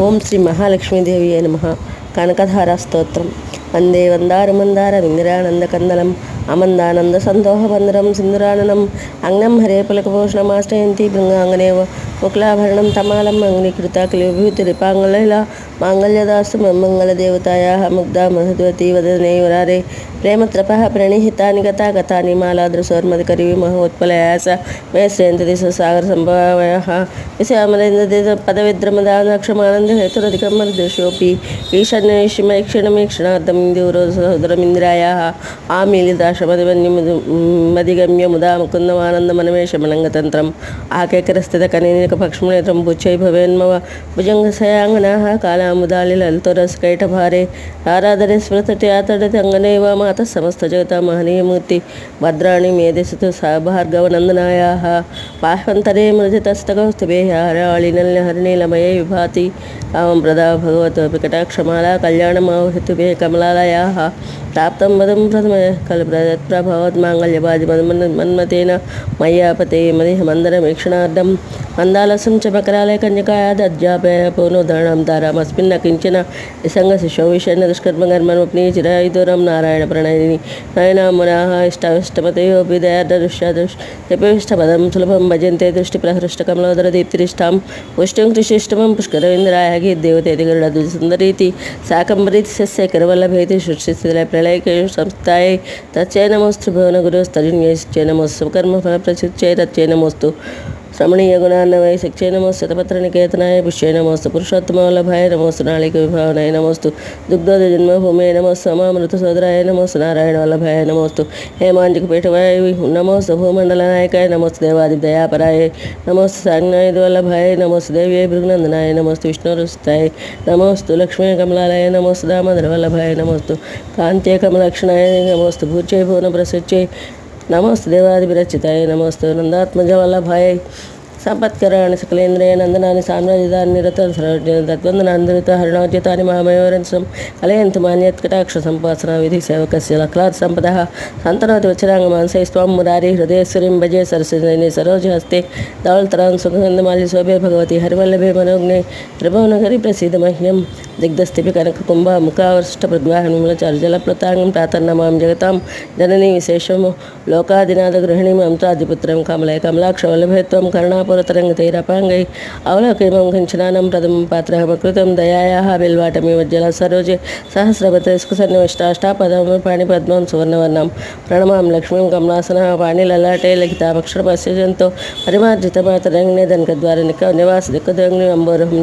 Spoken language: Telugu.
ఓం శ్రీ మహాలక్ష్మీదేవి నమ. కనకధార స్తోత్రం. వందే వందారమందార ఇందిరానందకందలం అమందానంద సందోహబంధరం సింధురాననం. అంగనం హరే పులకభూషణమాశ్రయంతి బృంగాంగనేవ. ముకులాభరణం తమాలం అంగ్నికృత క్లివిభూతిరిపాంగళ విభూతి మంగళదేవతాయా मंगल्यदास मङ्गलदेवतायाः मुग्धा महद्वती वदने वरारे। प्रेम तृप प्रणीता गता गता कथानि सौर्मदरी महोत्पलयास सागर संभव विषयामरेन्द्र पदविद्रमदानाक्षमानन्दहेतुरधिकमर्दृशोऽपि। ईषन्यैषिमैक्षणमीक्षणार्थं दूरोसहोदरमिन्द्रायाः आमीलिताशमदिवन्यमधिगम्य मुदा मुकुन्दमानन्दमनमेशमनङ्गतन्त्रम् आकेकरस्थितकनिकपक्ष्मणेत्रं भुच्छै भवेन्मव भुजङ्गसयाङ्गनाः काल పక్షమునేత్రం బుచ్చై భవేన్మవ భుజంగసయాంగనాः కాలాముదాలి లలితరస్కైటభారే ఆరాధనే స్మృతట్యాతడతి అంగనైవ మాత సమస్త జగత మహనీయమూర్తి భద్రాణి మేధసితు సా భార్గవనందనాయాः బాహ్వంతరే మృజితస్తకౌస్తుభే హరాళినల్య హరిణీలమయే విభాతి కామం ప్రదా భగవతోపి కటాక్షమాలా కళ్యాణమావహితుభే కమలాలయాः ప్రాప్తం వదం ప్రథమ కల్ప్రభవత్ మాంగళ్యబాజి మన్మతేన మయ్యాపతే మదిహ మందరమీక్షణార్థం మందాలసం చ మకరాలయ కన్యకాయా దజ్జాపయ పూర్ణోదరణం తారామస్మిన్న కించన నిసంగ శిశో విషయన దుష్కర్మకర్మణి చిరాయుదూరం నారాయణ ప్రణయిని నయనామునాः ఇష్టాష్టమతయోపి దయాదృశ్యాదృష్టిష్టపదం సులభం భజంతే దృష్టిప్రహృష్టకమలోదర దీప్తిరిష్టాం పుష్టిం కృషిష్టమం పుష్కరవీంద్రాయ గీర్దేవతేతి గరుడ సందరీతి శాకంబరీతి సస్య కరవల్లభేతి సృష్టిస్థితిలయ ప్రళయకేషు సంస్థాయై తచ్చై నమోస్తు భువన గురుస్తరుణ్యై నమోస్తు కర్మ రమణీయ తచ్చై నమోస్తు శ్రమణీయ గుణాన్నవై శిక్షే నమోస్తు శతపత్ర నికేతనాయ పుష్యై నమోస్తు పురుషోత్తమవల్లభాయ నమోస్తు నాళిక విభావనాయ నమోస్తు దుగ్ధోద జన్మభూమే నమోస్తు అమామృత సోదరాయ నమోస్తు నారాయణ వల్లభాయ నమోస్తు హేమాంజిక పీఠవాయ నమోస్తు భూమండల నాయకాయ నమోస్తు దేవాది దయాపరాయ నమోస్తు సాగ్నాయుధ వల్లభాయ నమోస్తు దేవ్యై భృగునందనాయ నమోస్తు విష్ణురుస్తాయ నమోస్తు లక్ష్మీ కమలాలయ నమోస్తు దామోదర వల్లభాయ నమోస్తు కాంత్య కమలక్షణాయ నమోస్తు భూచై భువన ప్రసుచ్చై నమోస్తు దేవాది విరచితాయ నమోస్తు నందాత్మజ వల్లభాయ సంపత్కరాణి సకలేంద్రియ నందనాని సామ్రాజ్యదాని నిరత తద్వందనాందరిత హరిణోద్యతాని మహామయోరంశం కలయంతు మాన్యత్కటాక్ష సంపాసన విధి సేవకస్య లక్లాత్ సంపద సంతనోతి వచరాంగ మానసై స్వాం మురారి హృదయశ్వరిం భజే సరస్వతి సరోజ హస్తే ధవళతరాం సుగంధమాలి శోభే భగవతి హరివల్లభే మనోజ్ఞే త్రిభువనగరి ప్రసీద మహ్యం దిగ్ధస్థిపి కనక కుంభ ముఖావర్ష్ట ప్రద్వాహనములచారు జలప్లతాంగం ప్రాతర్నమాం జగతాం జననీ విశేషము లోకాదినాథ గృహిణీం అంతాదిపుత్రం కమలయ కమలాక్ష వల్లభేత్వం కరుణాపురతరంగతైరపాంగై అవలోకేమం కంచనానం ప్రథమం పాత్రమకృతం దయాయాः బిల్వాటమివ జల సరోజే సహస్రవతస్కు సన్నివిష్టాష్టాపదం పాణిపద్మం సువర్ణవర్ణం ప్రణమాం లక్ష్మీం కమలాసన పాణిలలాటే లిఖితామక్షరపశ్యంతో పరిమార్జితమాతరంగిణే ధనకద్వార నివాస దిక్కదంగ్ని అంబోరహం